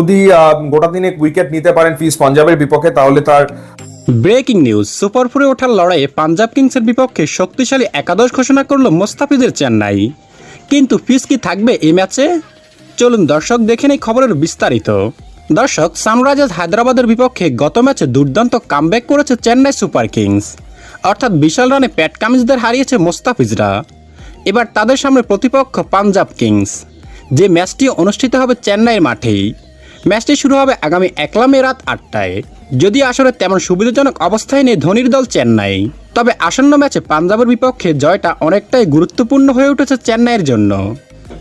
যদি গোটা দিনে উইকেট নিতে পারেন ফিস পাঞ্জাবের বিপক্ষে, তাহলে তার ব্রেকিং নিউজ, সুপার ফোরে ওঠার লড়াইয়ে পাঞ্জাব কিংসের বিপক্ষে শক্তিশালী একাদশ ঘোষণা করল মোস্তাফিজের চেন্নাই। কিন্তু ফিস কি থাকবে এই ম্যাচে? চলুন দর্শক দেখে নেই খবরের বিস্তারিত। দর্শক সানরাইজার্স হায়দ্রাবাদের বিপক্ষে গত ম্যাচে দুর্দান্ত কামব্যাক করেছে চেন্নাই সুপার কিংস। অর্থাৎ বিশাল রানে প্যাট কামিজদের হারিয়েছে মোস্তাফিজরা। এবার তাদের সামনে প্রতিপক্ষ পাঞ্জাব কিংস। যে ম্যাচটি অনুষ্ঠিত হবে চেন্নাইয়ের মাঠেই। ম্যাচটি শুরু হবে আগামী একলা মে রাত আটটায়। যদি আসলে তেমন সুবিধাজনক অবস্থায় নেই ধোনির দল চেন্নাই। তবে আসন্ন ম্যাচে পাঞ্জাবের বিপক্ষে জয়টা অনেকটাই গুরুত্বপূর্ণ হয়ে উঠেছে চেন্নাইয়ের জন্য।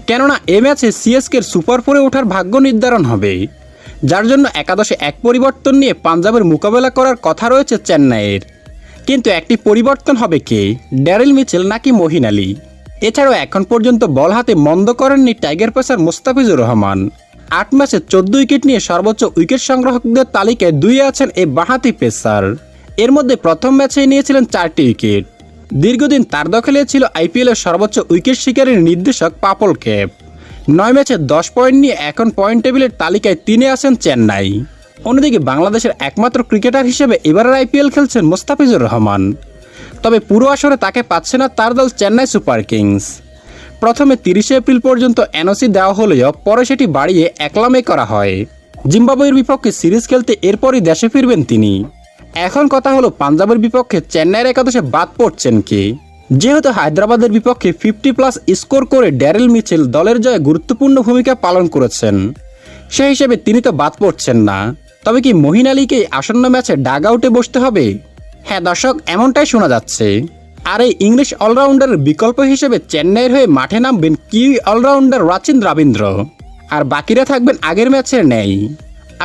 কেননা এ ম্যাচে সিএসকের সুপার ফোরে ওঠার ভাগ্য নির্ধারণ হবে। যার জন্য একাদশে এক পরিবর্তন নিয়ে পাঞ্জাবের মোকাবেলা করার কথা রয়েছে চেন্নাইয়ের। কিন্তু একটি পরিবর্তন হবে কে? ড্যারেল মিচেল নাকি মহিন আলী? এছাড়াও এখন পর্যন্ত বল হাতে মন্দ করেননি টাইগার পেসার মোস্তাফিজুর রহমান। আট ম্যাচে চোদ্দ উইকেট নিয়ে সর্বোচ্চ উইকেট সংগ্রাহকদের তালিকায় দুই আছেন এই বাঁহাতি পেসার। এর মধ্যে প্রথম ম্যাচে নিয়েছিলেন চারটি উইকেট। দীর্ঘদিন তার দখলে ছিল আইপিএলের সর্বোচ্চ উইকেট শিকারের নির্দেশক পাপল ক্যাপ নয় ম্যাচে দশ পয়েন্ট নিয়ে এখন পয়েন্ট টেবিলের তালিকায় তিনে আছেন চেন্নাই। অন্যদিকে বাংলাদেশের একমাত্র ক্রিকেটার হিসেবে এবারের আইপিএল খেলছেন মোস্তাফিজুর রহমান। তবে পুরো আসরে তাকে পাচ্ছে না তার দল চেন্নাই সুপার কিংস। প্রথমে তিরিশে এপ্রিল পর্যন্ত এনওসি দেওয়া হলেও পরে সেটি বাড়িয়ে একলামে করা হয়। জিম্বাবুয়ের বিপক্ষে সিরিজ খেলতে এরপরই দেশে ফিরবেন তিনি। এখন কথা হলো পাঞ্জাবের বিপক্ষে চেন্নাইয়ের একাদশে বাদ পড়ছেন কি? যেহেতু হায়দ্রাবাদের বিপক্ষে ফিফটি প্লাস স্কোর করে ড্যারেল মিচেল দলের জয়ে গুরুত্বপূর্ণ ভূমিকা পালন করেছেন। সে হিসেবে তিনি তো বাদ পড়ছেন না। তবে কি মহিন আলীকে আসন্ন ম্যাচে ডাগ আউটে বসতে হবে? হ্যাঁ দর্শক, এমনটাই শোনা যাচ্ছে। আর এই ইংলিশ অলরাউন্ডারের বিকল্প হিসেবে চেন্নাইয়ের হয়ে মাঠে নামবেন কি অলরাউন্ডার রাচিন রবীন্দ্র। আর বাকিরা থাকবেন আগের ম্যাচের নেই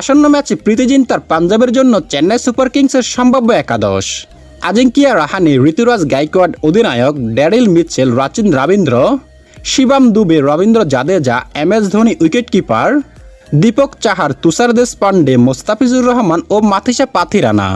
আসন্ন ম্যাচে প্রীতিজিন তার পাঞ্জাবের জন্য চেন্নাই সুপার কিংসের সম্ভাব্য একাদশ। আজিঙ্কিয়া রাহানি, ঋতুরাজ গাইকোয়াড, অধিনায়ক Daryl Mitchell Rachin Ravindra, Shivam Dube, Ravindra Jadeja M S Dhoni wicket keeper Deepak Chahar, Tushar Deshpande Mustafizur Rahman ও মাথিসা পাথিরানা।